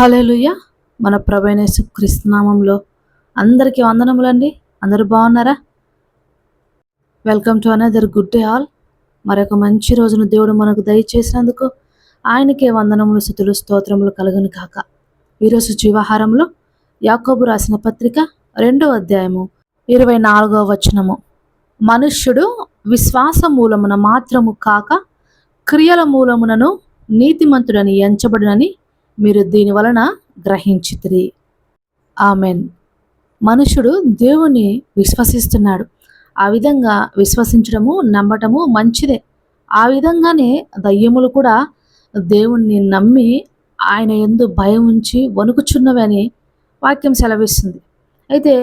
Hallelujah మన ప్రవేణేశు క్రీస్తునామంలో అందరికీ వందనములండి. అందరూ బాగున్నారా? Welcome to another good day all. మరొక మంచి రోజును దేవుడు మనకు దయచేసినందుకు ఆయనకే వందనములు స్థుతులు స్తోత్రములు కలుగును కాక ఈరోజు జీవాహారంలో యాకోబు రాసిన పత్రిక రెండో అధ్యాయము ఇరవై నాలుగవ వచనము. మనుష్యుడు విశ్వాస మూలమున మాత్రము కాక క్రియల మూలమునను నీతిమంతుడని ఎంచబడునని మీరు దీని వలన గ్రహించితిరి. ఆమెన్. మనుషుడు దేవుని విశ్వసిస్తున్నాడు. ఆ విధంగా విశ్వసించడము నమ్మటము మంచిదే. ఆ విధంగానే దయ్యములు కూడా దేవుణ్ణి నమ్మి ఆయన ఎందు భయం ఉంచి వణుకుచున్నవి అని వాక్యం సెలవిస్తుంది. అయితే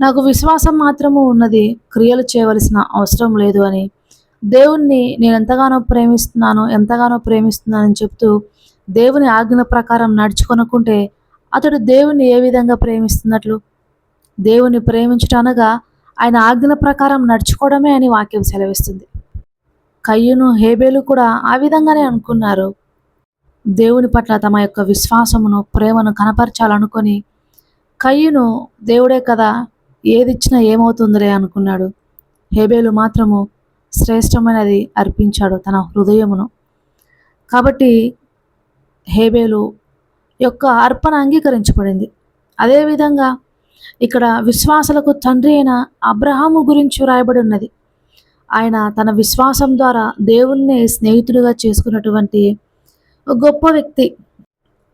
నాకు విశ్వాసం మాత్రము ఉన్నది క్రియలు చేయవలసిన అవసరం లేదు అని. దేవుణ్ణి నేను ఎంతగానో ప్రేమిస్తున్నాను ఎంతగానో ప్రేమిస్తున్నానని చెప్తూ దేవుని ఆజ్ఞల ప్రకారం నడుచుకొనుకుంటే అతడు దేవుని ఏ విధంగా ప్రేమిస్తున్నట్లు? దేవుని ప్రేమించటనగా ఆయన ఆజ్ఞల ప్రకారం నడుచుకోవడమే అని వాక్యం సెలవిస్తుంది. కయ్యును హేబేలు కూడా ఆ విధంగానే అనుకున్నారు. దేవుని పట్ల తమ యొక్క విశ్వాసమును ప్రేమను కనపరచాలనుకొని కయ్యును దేవుడే కదా ఏదిచ్చినా ఏమవుతుందిలే అనుకున్నాడు. హేబేలు మాత్రము శ్రేష్టమైనది అర్పించాడు తన హృదయమును. కాబట్టి హేబేలు యొక్క అర్పణ అంగీకరించబడింది. అదేవిధంగా ఇక్కడ విశ్వాసులకు తండ్రి అయిన అబ్రహాము గురించి వ్రాయబడి ఉన్నది. ఆయన తన విశ్వాసం ద్వారా దేవుణ్ణి స్నేహితుడిగా చేసుకున్నటువంటి గొప్ప వ్యక్తి.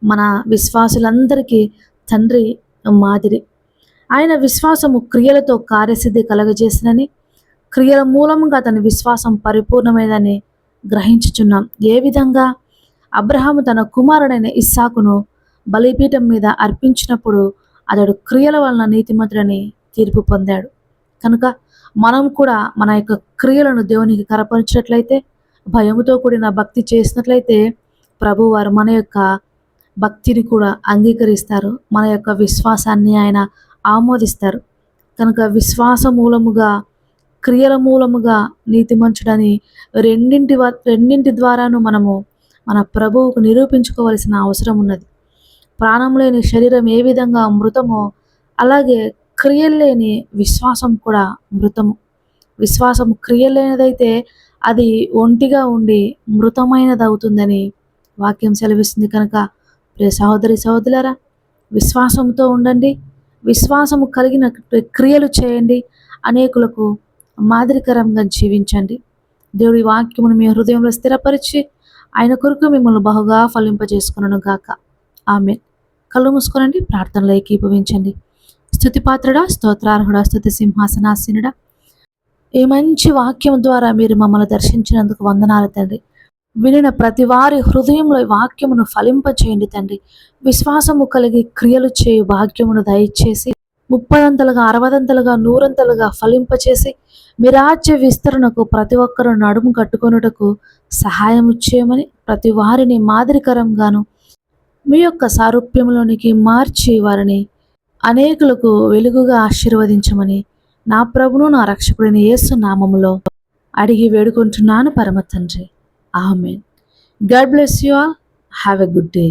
మన విశ్వాసులందరికీ తండ్రి మాదిరి. ఆయన విశ్వాసము క్రియలతో కార్యసిద్ధి కలగజేసినని క్రియల మూలంగా తన విశ్వాసం పరిపూర్ణమైనదని గ్రహించుచున్నాం. ఏ విధంగా? అబ్రహాము తన కుమారుడైన ఇస్సాకును బలిపీఠం మీద అర్పించినప్పుడు అతడు క్రియల వలన నీతిమంతుడని తీర్పు పొందాడు. కనుక మనం కూడా మన యొక్క క్రియలను దేవునికి కరపరిచినట్లయితే భయముతో కూడిన భక్తి చేసినట్లయితే ప్రభు వారు మన యొక్క భక్తిని కూడా అంగీకరిస్తారు. మన యొక్క విశ్వాసాన్ని ఆయన ఆమోదిస్తారు. కనుక విశ్వాస మూలముగా క్రియల మూలముగా నీతిమంచుడని రెండింటి వ- రెండింటి ద్వారాను మనము మన ప్రభువుకు నిరూపించుకోవలసిన అవసరం ఉన్నది. ప్రాణం లేని శరీరం ఏ విధంగా మృతమో అలాగే క్రియలు లేని విశ్వాసం కూడా మృతము. విశ్వాసం క్రియలేనిదైతే అది ఒంటిగా ఉండి మృతమైనది అవుతుందని వాక్యం సెలవిస్తుంది కనుక ప్రియ సహోదరి సహోదరులరా విశ్వాసంతో ఉండండి. విశ్వాసము కలిగిన క్రియలు చేయండి. అనేకులకు మాదిరికరంగా జీవించండి. దేవుడి వాక్యమును మీ హృదయంలో స్థిరపరిచి ఆయన కొరకు మిమ్మల్ని బహుగా ఫలింపజేసుకును గాక. ఆమె కళ్ళు మూసుకోనండి ప్రార్థనలో ఏకీభవించండి. స్థుతిపాత్రుడా స్తోత్రార్హుడా స్థుతి సింహాసనాసీనుడా. ఈ మంచి వాక్యం ద్వారా మీరు మమ్మల్ని దర్శించినందుకు వందనాలు తండ్రి. వినిన ప్రతి వారి హృదయంలో వాక్యమును ఫలింపచేయండి తండ్రి. విశ్వాసము కలిగి క్రియలు చేయు భాగ్యమును దయచేసి ముప్పదంతలుగా అరవదంతలుగా నూరంతలుగా ఫలింపచేసి మీరాజ్య విస్తరణకు ప్రతి ఒక్కరూ నడుము కట్టుకొనుటకు సహాయం చేయమని ప్రతి వారిని మాదిరికరంగాను మీ యొక్క సారూప్యంలోనికి మార్చి వారిని అనేకులకు వెలుగుగా ఆశీర్వదించమని నా ప్రభును నా రక్షకుడిని యేసు నామములో అడిగి వేడుకుంటున్నాను పరమ తండ్రి amen. God bless you all. Have a good day.